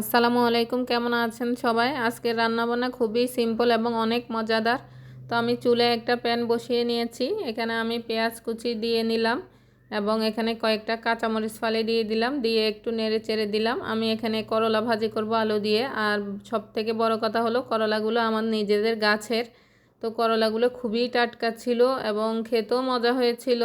আসসালামু আলাইকুম, কেমন আছেন সবাই? আজকের রান্নাবান্না খুবই সিম্পল এবং অনেক মজাদার। তো আমি চুলে একটা প্যান বসিয়ে নিয়েছি, এখানে আমি পেঁয়াজ কুচি দিয়ে নিলাম এবং এখানে কয়েকটা কাঁচামরিচ ফালে দিয়ে দিলাম, দিয়ে একটু নেড়ে চেড়ে দিলাম। আমি এখানে করলা ভাজি করব আলু দিয়ে, আর সব থেকে বড় কথা হলো করলাগুলো আমার নিজেদের গাছের। তো করলাগুলো খুবই টাটকা ছিল এবং খেতেও মজা হয়েছিল।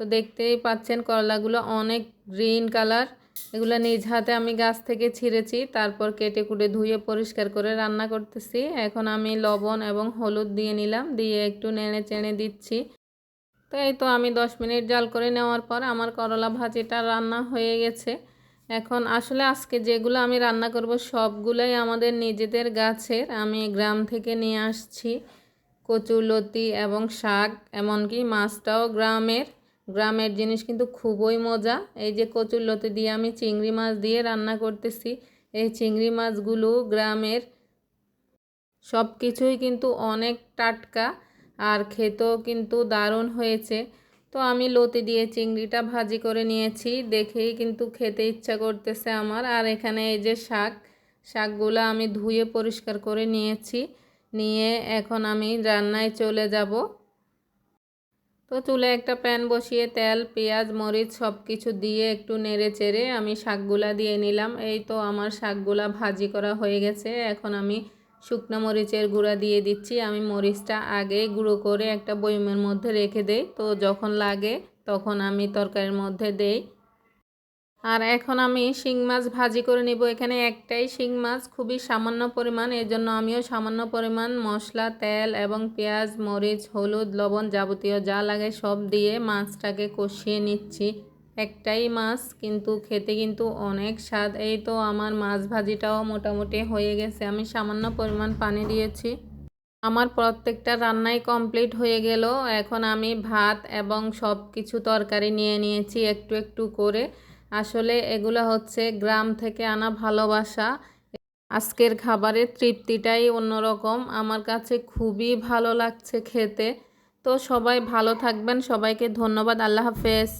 তো দেখতেই পাচ্ছেন করলাগুলো অনেক গ্রিন কালার এগুলো নিজ হাতে আমি গাছ থেকে ছিঁড়েছি, তারপর কেটে কুটে ধুয়ে পরিষ্কার করে রান্না করতেছি। এখন আমি লবণ এবং হলুদ দিয়ে নিলাম, দিয়ে একটু নেড়ে চেড়ে দিচ্ছি। তো এই তো আমি দশ মিনিট জাল করে নেওয়ার পর আমার করলা ভাজিটা রান্না হয়ে গেছে। এখন আসলে আজকে যেগুলো আমি রান্না করব সবগুলোই আমাদের নিজেদের গাছের। আমি গ্রাম থেকে নিয়ে আসছি কচুলতি এবং শাক, এমনকি মাছটাও গ্রামের। গ্রামের জিনিস কিন্তু খুবই মজা। এই যে কচুর লতি দিয়ে আমি চিংড়ি মাছ দিয়ে রান্না করতেছি, এই চিংড়ি মাছগুলো গ্রামের সব কিছুই কিন্তু অনেক টাটকা আর খেতেও কিন্তু দারুণ হয়েছে। তো আমি লতি দিয়ে চিংড়িটা ভাজি করে নিয়েছি, দেখেই কিন্তু খেতে ইচ্ছা করতেছে আমার। আর এখানে এই যে শাক, শাকগুলো আমি ধুয়ে পরিষ্কার করে নিয়েছি, নিয়ে এখন আমি রান্নায় চলে যাব। তো চুলে একটা প্যান বসিয়ে তেল, পেঁয়াজ, মরিচ সব কিছু দিয়ে একটু নেড়ে চেড়ে আমি শাকগুলা দিয়ে নিলাম। এই তো আমার শাকগুলা ভাজি করা হয়ে গেছে। এখন আমি শুকনো মরিচের গুঁড়া দিয়ে দিচ্ছি। আমি মরিচটা আগে গুঁড়ো করে একটা বয়মের মধ্যে রেখে দেই। তো যখন লাগে তখন আমি তরকারির মধ্যে দেই। আর এখন আমি শিং মাছ ভাজি করে নিব। এখানে একটাই শিং মাছ, খুবই সামান্য পরিমাণ। এর জন্য আমিও সামান্য পরিমাণ মশলা, তেল এবং পেঁয়াজ, মরিচ, হলুদ, লবণ যাবতীয় যা লাগে সব দিয়ে মাছটাকে কষিয়ে নিচ্ছি। একটাই মাছ, কিন্তু খেতে কিন্তু অনেক স্বাদ। এই তো আমার মাছ ভাজিটাও মোটামুটি হয়ে গেছে। আমি সামান্য পরিমাণ পানি দিয়েছি। আমার প্রত্যেকটা রান্নাই কমপ্লিট হয়ে গেল। এখন আমি ভাত এবং সব কিছু তরকারি নিয়ে নিয়েছি একটু একটু করে। আসলে এগুলো হচ্ছে গ্রাম থেকে আনা ভালোবাসা। আজকের খাবারের তৃপ্তিটাই অন্যরকম। আমার কাছে খুবই ভালো লাগছে খেতে। তো সবাই ভালো থাকবেন। সবাইকে ধন্যবাদ। আল্লাহ হাফেজ।